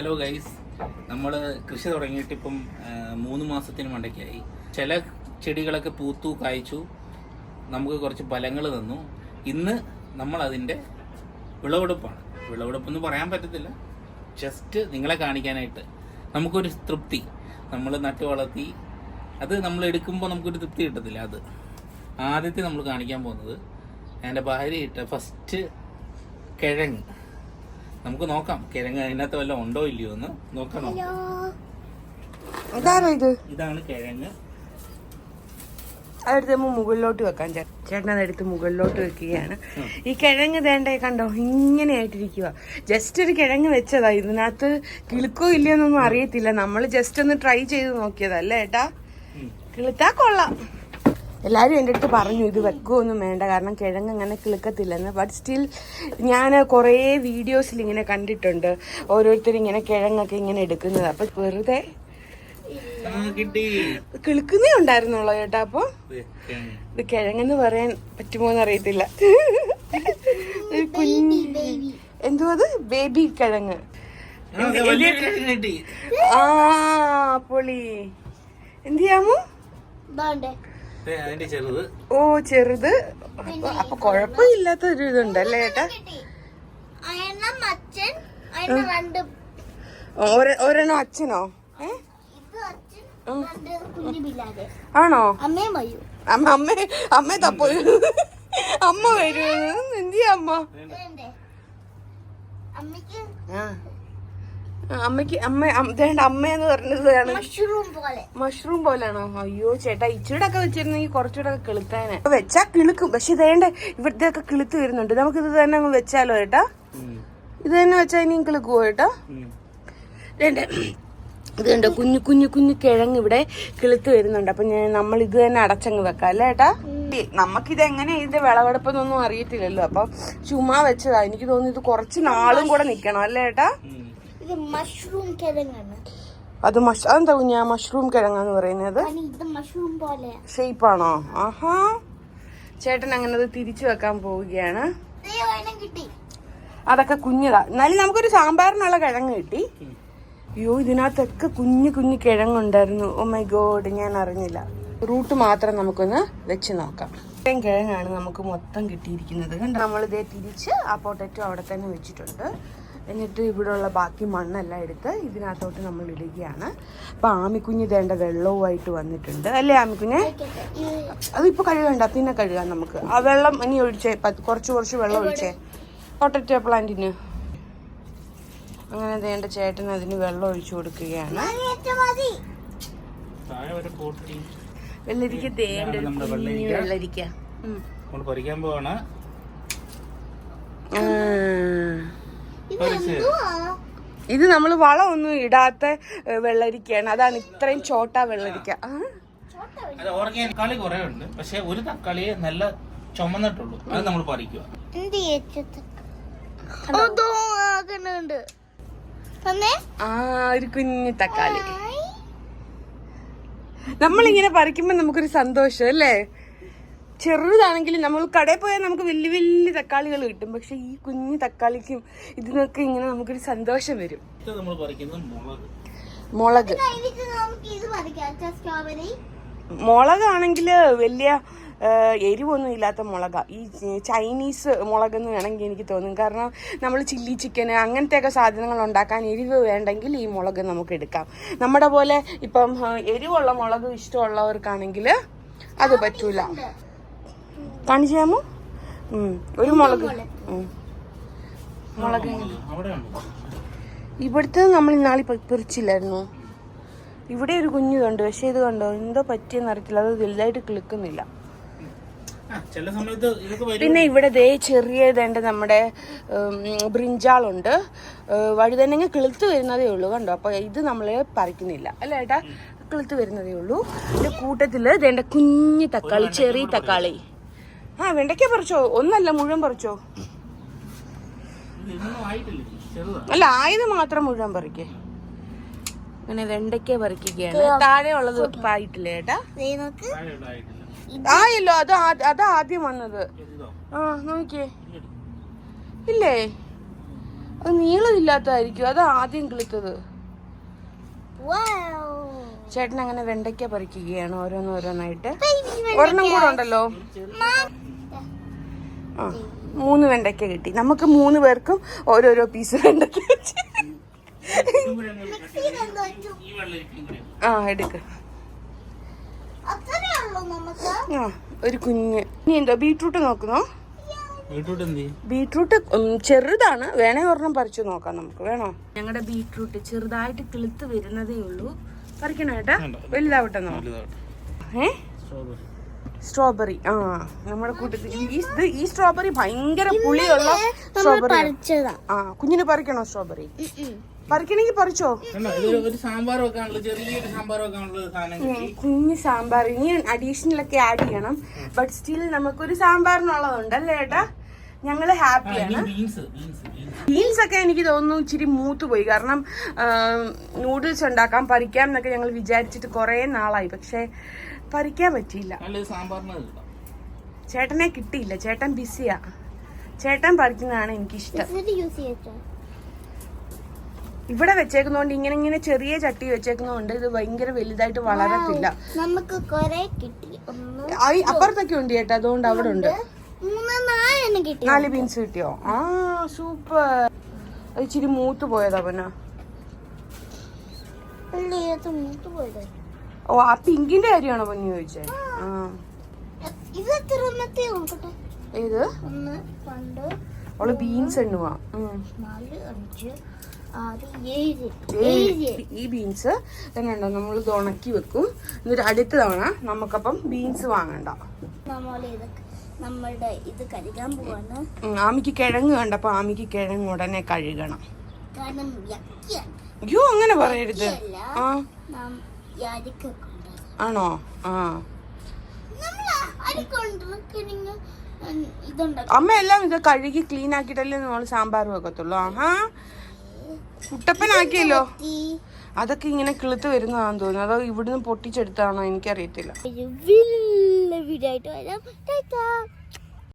Hello guys നമ്മൾ കൃഷി തുടങ്ങിയിട്ട് ഇപ്പം മൂന്ന് മാസത്തിന് മണ്ടയ്ക്കായി. ചില ചെടികളൊക്കെ പൂത്തു കായ്ച്ചു. നമുക്ക് കുറച്ച് ഫലങ്ങൾ തന്നു. ഇന്ന് നമ്മൾ അതിന്റെ വിളവെടുപ്പാണ്. വിളവെടുപ്പെന്ന് പറയാൻ പറ്റത്തില്ല. ജസ്റ്റ് നിങ്ങളെ കാണിക്കാനായിട്ട്. നമുക്കൊരു തൃപ്തി. നമ്മൾ നട്ടു വളർത്തി അത് നമ്മൾ എടുക്കുമ്പോൾ നമുക്കൊരു തൃപ്തി കിട്ടത്തില്ല അത്. ആദ്യത്തെ നമ്മൾ കാണിക്കാൻ പോകുന്നത് എന്റെ ഭാര്യ ഇട്ട ഫസ്റ്റ് കിഴങ്ങ്. നമുക്ക് നോക്കാം. കിഴങ്ങ് അതിനകത്ത് വല്ല ഉണ്ടോ ഇല്ലയോ എന്ന് നോക്കാം. അതാണോ ഇത്? ഇതാണ് കിഴങ്ങ്. അതെടുത്ത് നമ്മൾ മുകളിലോട്ട് വെക്കാൻ ചേട്ടൻ അതെടുത്ത് മുകളിലോട്ട് വെക്കുകയാണ്. ഈ കിഴങ്ങ് വേണ്ടേ കണ്ടോ? ഇങ്ങനെ ആയിട്ടിരിക്കുക ജസ്റ്റ് ഒരു കിഴങ്ങ് വെച്ചതാ. ഇതിനകത്ത് കിളുക്കോ ഇല്ലയോന്നൊന്നും അറിയത്തില്ല. നമ്മൾ ജസ്റ്റ് ഒന്ന് ട്രൈ ചെയ്ത് നോക്കിയതല്ലേ ഏട്ടാ. കിളുത്താ കൊള്ളാം. എല്ലാവരും എന്റെ അടുത്ത് പറഞ്ഞു ഇത് വെക്കുകയൊന്നും വേണ്ട കാരണം കിഴങ്ങ് അങ്ങനെ കിളുക്കത്തില്ലെന്ന്. ബട്ട് സ്റ്റിൽ ഞാൻ കുറേ വീഡിയോസിൽ ഇങ്ങനെ കണ്ടിട്ടുണ്ട്. ഓരോരുത്തരും ഇങ്ങനെ കിഴങ്ങൊക്കെ ഇങ്ങനെ എടുക്കുന്നത്. അപ്പം വെറുതെ ആ, കിട്ടി. കിളുക്കുന്നേ ഉണ്ടായിരുന്നുള്ളൂ ചേട്ടാ അപ്പോൾ. ഇത് കിഴങ്ങെന്ന് പറയാൻ പറ്റുമോ എന്നറിയത്തില്ല ഒരു കുഞ്ഞ് എന്തോ അത്? ബേബി കിഴങ്ങ്. ആ, കിഴങ്ങ് കിട്ടി. ആ പൊളി. എന്ത് ചെയ്യാമോ ഓ ചെറുത്. അപ്പൊ കൊഴപ്പില്ലാത്ത കുഴപ്പമില്ലാത്ത ഒരു ഇതുണ്ടല്ലേ ഏട്ടാ? ഒരെണ്ണം അച്ഛനോ? ആണോ? അമ്മ അമ്മ അമ്മ തപ്പോ? അമ്മ വരൂ. എന്തിയാ അമ്മ? അമ്മയ്ക്ക് അമ്മയ്ക്ക് അമ്മ അമ്മ- എന്ന് പറഞ്ഞത് മഷ്റൂം പോലെ. മഷ്റൂം പോലാണോ അയ്യോ ചേട്ടാ ഇച്ചിരി ഒക്കെ വെച്ചിരുന്നെങ്കിൽ കുറച്ചുകൂടെ ഒക്കെ കിളുത്താനെ. വെച്ചാ കിളുക്കും. പക്ഷെ ഇതേണ്ട ഇവിടുത്തെ ഒക്കെ കിളുത്ത് വരുന്നുണ്ട്. നമുക്ക് ഇത് തന്നെ അങ്ങ് വെച്ചാലോ ചേട്ടാ? ഇത് തന്നെ വെച്ചാൽ ഇനിയും കിളുക്കുവോ ചേട്ടാ? ഇതേണ്ട ഇത് കണ്ടോ കുഞ്ഞു കുഞ്ഞു കുഞ്ഞു കിഴങ്ങ് ഇവിടെ കിളുത്ത് വരുന്നുണ്ട്. അപ്പൊ ഞാൻ നമ്മൾ ഇത് തന്നെ അടച്ചങ്ങ് വെക്കാം അല്ലേ ഏട്ടാ നമുക്കിത് എങ്ങനെ ഇതിന്റെ വിളവെടുപ്പെന്നൊന്നും അറിയത്തില്ലല്ലോ. അപ്പൊ ചുമ്മാ വെച്ചതാ. എനിക്ക് തോന്നുന്നു ഇത് കുറച്ച് നാളും കൂടെ നിക്കണം അല്ലേ ഏട്ടാ. ഇത് മഷ്റൂം കിഴങ്ങാണ്. അത് മഷ് അതെന്താ കുഞ്ഞാ മഷ്റൂം കിഴങ്ങാന്ന് പറയുന്നത്? ഇത് മഷ്റൂം പോലെ ഷേപ്പാണോ ആഹാ. ചേട്ടൻ അങ്ങനെ അത് തിരിച്ചു വെക്കാൻ പോവുകയാണ്. കിട്ടി. അതൊക്കെ കുഞ്ഞതാ. എന്നാലും നമുക്കൊരു സാമ്പാറിനുള്ള കിഴങ്ങ് കിട്ടി. അയ്യോ ഇതിനകത്തൊക്കെ കുഞ്ഞു കുഞ്ഞു കിഴങ്ങുണ്ടായിരുന്നു. ഓ മൈ ഗോഡ് ഞാൻ അറിഞ്ഞില്ല. റൂട്ട് മാത്രം നമുക്കൊന്ന് വെച്ച് നോക്കാം. ഇത്രയും കിഴങ്ങാണ് നമുക്ക് മൊത്തം കിട്ടിയിരിക്കുന്നത്. കണ്ടോ? നമ്മളിതേ തിരിച്ച് ആ പൊട്ടറ്റോ അവിടെ തന്നെ വെച്ചിട്ടുണ്ട്. എന്നിട്ട് ഇവിടെയുള്ള ബാക്കി മണ്ണെല്ലാം എടുത്ത് ഇതിനകത്തോട്ട് നമ്മൾ ഇടുകയാണ്. അപ്പൊ ആമിക്കുഞ്ഞ് ഇതേണ്ട വെള്ളവുമായിട്ട് വന്നിട്ടുണ്ട്. അല്ലേ ആമിക്കുഞ്ഞെ? അതിപ്പോ കഴുകണ്ട പിന്നെ കഴുകാം നമുക്ക്. ആ വെള്ളം ഇനി ഒഴിച്ചേ കുറച്ച് കുറച്ച് വെള്ളം ഒഴിച്ചേ. പൊട്ടറ്റോ പ്ലാന്റിന് അങ്ങനെ ദേണ്ട ചേട്ടൻ അതിന് വെള്ളം ഒഴിച്ചു കൊടുക്കുകയാണ്. വെള്ളരിക്ക കുഞ്ഞു വെള്ളരിക്ക. പോവാണ്. ആ. ഇത് നമ്മൾ വളമൊന്നും ഇടാത്ത വെള്ളരിക്കയാണ്. അതാണ് ഇത്രയും ചോട്ടാ വെള്ളരിക്ക. ആ. അത് ഓർഗാനിക് തക്കാളി കുറെ ഉണ്ട്. പക്ഷെ ഒരു തക്കാളിയെ നല്ല ചുമന്നിട്ടുള്ളൂ. അത് നമ്മൾ പറിക്കുക ആ ഒരു കുഞ്ഞു തക്കാളി. നമ്മളിങ്ങനെ പറിക്കുമ്പോ നമുക്കൊരു സന്തോഷം അല്ലേ? ചെറുതാണെങ്കിലും നമ്മൾ കടയിൽ പോയാൽ നമുക്ക് വലിയ വലിയ തക്കാളികൾ കിട്ടും. പക്ഷെ ഈ കുഞ്ഞു തക്കാളിക്കും ഇതിനൊക്കെ ഇങ്ങനെ നമുക്കൊരു സന്തോഷം വരും. ഇത് നമ്മൾ പറിക്കുന്നത് മുളക്. മുളകാണെങ്കിൽ വലിയ എരിവൊന്നും ഇല്ലാത്ത മുളക. ഈ ചൈനീസ് മുളക് എന്ന് വേണമെങ്കിൽ എനിക്ക് തോന്നും. കാരണം നമ്മൾ ചില്ലി ചിക്കൻ അങ്ങനത്തെ അങ്ങനത്തെയൊക്കെ സാധനങ്ങൾ ഉണ്ടാക്കാൻ എരിവ് വേണ്ടെങ്കിൽ ഈ മുളക് നമുക്ക് എടുക്കാം. നമ്മുടെ പോലെ ഇപ്പം എരിവുള്ള മുളക് ഇഷ്ടമുള്ളവർക്കാണെങ്കിൽ അത് പറ്റൂല. കാണിച്ചു തരാമോ ഉം, ഒരു മുളക്. മുളക് ഇവിടുത്തെ നമ്മൾ ഇന്നാളി പറിച്ചില്ലായിരുന്നു ഇവിടെ ഒരു കുഞ്ഞു കണ്ടു. പക്ഷെ ഇത് കണ്ടോ? എന്തോ പറ്റിയെന്ന് അറിയത്തില്ല. അത് വലുതായിട്ട് കിളിക്കുന്നില്ല. ആ, ചില സമയത്ത് ഇതൊക്കെ വരും. പിന്നെ ഇവിടെ ദേ ചെറിയ ഇതേണ്ട നമ്മുടെ ബ്രിഞ്ചാളുണ്ട്. വഴുതനങ്ങ കിളുത്ത് വരുന്നതേ ഉള്ളൂ. കണ്ടോ? അപ്പൊ ഇത് നമ്മൾ പറിക്കുന്നില്ല. അല്ല ഏട്ടാ? കിളുത്ത് വരുന്നതേ ഉള്ളൂ. കൂട്ടത്തിൽ ഇതേണ്ട കുഞ്ഞു തക്കാളി ചെറിയ തക്കാളി. ആ വെണ്ടയ്ക്ക പറിച്ചോ? ഒന്നല്ല മുഴുവൻ പറിച്ചോ? അല്ല ആയത് മാത്രം മുഴുവൻ പറിക്കേ. അങ്ങനെ വെണ്ടയ്ക്ക പറിക്കുകയാണ്. താഴെ ഉള്ളത് ആയിട്ടില്ലേ ആയിട്ടില്ല ആയല്ലോ അത് അതാ ആദ്യം വന്നത്. ആ നോക്കിയേ. ഇല്ലേ? അത് നീളമില്ലാത്തതായിരിക്കും. അത് ആദ്യം കിളിത്തത്. ചേട്ടൻ അങ്ങനെ വെണ്ടയ്ക്ക പറിക്കുകയാണ് ഓരോന്നോരോന്നായിട്ട് ഒരെണ്ണം കൂടെ ഉണ്ടല്ലോ. ആ മൂന്ന് വെണ്ടയ്ക്ക കിട്ടി. നമുക്ക് മൂന്ന് പേർക്കും ഓരോരോ പീസ് വെണ്ടയ്ക്ക ആ എടുക്ക. ആ ഒരു കുഞ്ഞ്. ഇനി എന്തോ ബീട്രൂട്ട് നോക്കുന്നോ? ബീട്രൂട്ട് ചെറുതാണ്. വേണേ ഒരെണ്ണം പറിച്ചു നോക്കാം നമുക്ക്. വേണോ? ഞങ്ങളുടെ ബീട്രൂട്ട് ചെറുതായിട്ട് കിളുത്ത് വരുന്നതേ ഉള്ളൂ. പറിക്കണോ ഏട്ടാ? വലുതാവട്ടെ നോ വലുതാവട്ടെ. ഏ? സ്ട്രോബെറി സ്ട്രോബെറി ആ നമ്മുടെ കൂട്ടത്തിൽ ഈ ഇത് ഈ സ്ട്രോബെറി ഭയങ്കര പുളിയുള്ള സ്ട്രോബെറി ആ കുഞ്ഞിന് പറിക്കണോ സ്ട്രോബെറി പറിക്കണെങ്കിൽ പറിച്ചോ? കണ്ടോ ഇതൊരു സാമ്പാർ വെക്കാനുള്ള ചെറിയൊരു സാമ്പാർ വെക്കാനുള്ള സാധനം കിട്ടി. കുഞ്ഞ് സാമ്പാർ ഇനി അഡീഷണൽ ഒക്കെ ആഡ് ചെയ്യണം. ബട്ട് സ്റ്റിൽ നമുക്കൊരു സാമ്പാറിനുള്ളതുണ്ട് അല്ലേ ഏട്ടാ? ഞങ്ങൾ ഹാപ്പിയാണ് ബീൻസ് ബീൻസ് ഒക്കെ എനിക്ക് തോന്നുന്നു ഇച്ചിരി മൂത്ത് പോയി കാരണം നൂഡിൽസ് ഉണ്ടാക്കാൻ പറിക്കാം എന്നൊക്കെ ഞങ്ങൾ വിചാരിച്ചിട്ട് കുറേ നാളായി. പക്ഷേ പറിക്കാൻ പറ്റിയില്ല. ചേട്ടനെ കിട്ടിയില്ല. ചേട്ടൻ ബിസിയാ. ചേട്ടൻ പറിക്കുന്നതാണ് എനിക്കിഷ്ടം. ഇഷ്ടം ഇവിടെ വെച്ചേക്കുന്നോണ്ട് ഇങ്ങനെ ഇങ്ങനെ ചെറിയ ചട്ടി വെച്ചേക്കുന്നോണ്ട് ഇത് ഭയങ്കര വലുതായിട്ട് വളരത്തില്ല. നമുക്ക് കൊറേ കിട്ടി. ഒന്ന് ആ, അപ്പുറത്തൊക്കെ ഉണ്ട് ചേട്ടാ. അതുകൊണ്ട് അവിടെ ഉണ്ട്. നാല് ബീൻസ് കിട്ടിയോ? ആ സൂപ്പർ അത് ഇച്ചിരി മൂത്ത് പോയതാ അത് ഓ ആ പിങ്കിന്റെ കാര്യമാണോ പൊന്നു ചോദിച്ചേ? ആ. ഇത് എത്ര ഏത്? അവൾ ബീൻസ് എണ്ണുവാ. ഈ ബീൻസ് എന്നുണ്ടോ നമ്മൾ ഇത് ഉണക്കി വെക്കും. എന്നിട്ട് അടുത്ത തവണ നമുക്കപ്പം ബീൻസ് വാങ്ങണ്ട. നമ്മളുടെ ഇത് കഴുകാൻ പോവാണ്. ആമിക്ക് കിഴങ്ങ് കണ്ടപ്പോ ആമിക്ക് കിഴങ്ങ് ഉടനെ കഴുകണം. കാരണം അയ്യോ അങ്ങനെ പറയരുത്. ആ. ആണോ? ആ. അമ്മ എല്ലാം ഇത് കഴുകി ക്ലീൻ ആക്കിയിട്ടല്ലേ നമ്മൾ സാമ്പാർ വെക്കത്തുള്ളൂ. ആഹാ. കുട്ടപ്പനാക്കിയല്ലോ. അതൊക്കെ ഇങ്ങനെ കിളുത്ത് വരുന്നതാണെന്ന് തോന്നുന്നു. അതോ ഇവിടുന്ന് പൊട്ടിച്ചെടുത്താണോ എനിക്കറിയത്തില്ല. ഒരു വലിയ വീഡിയോ ആയിട്ട് വരാം ടാറ്റാ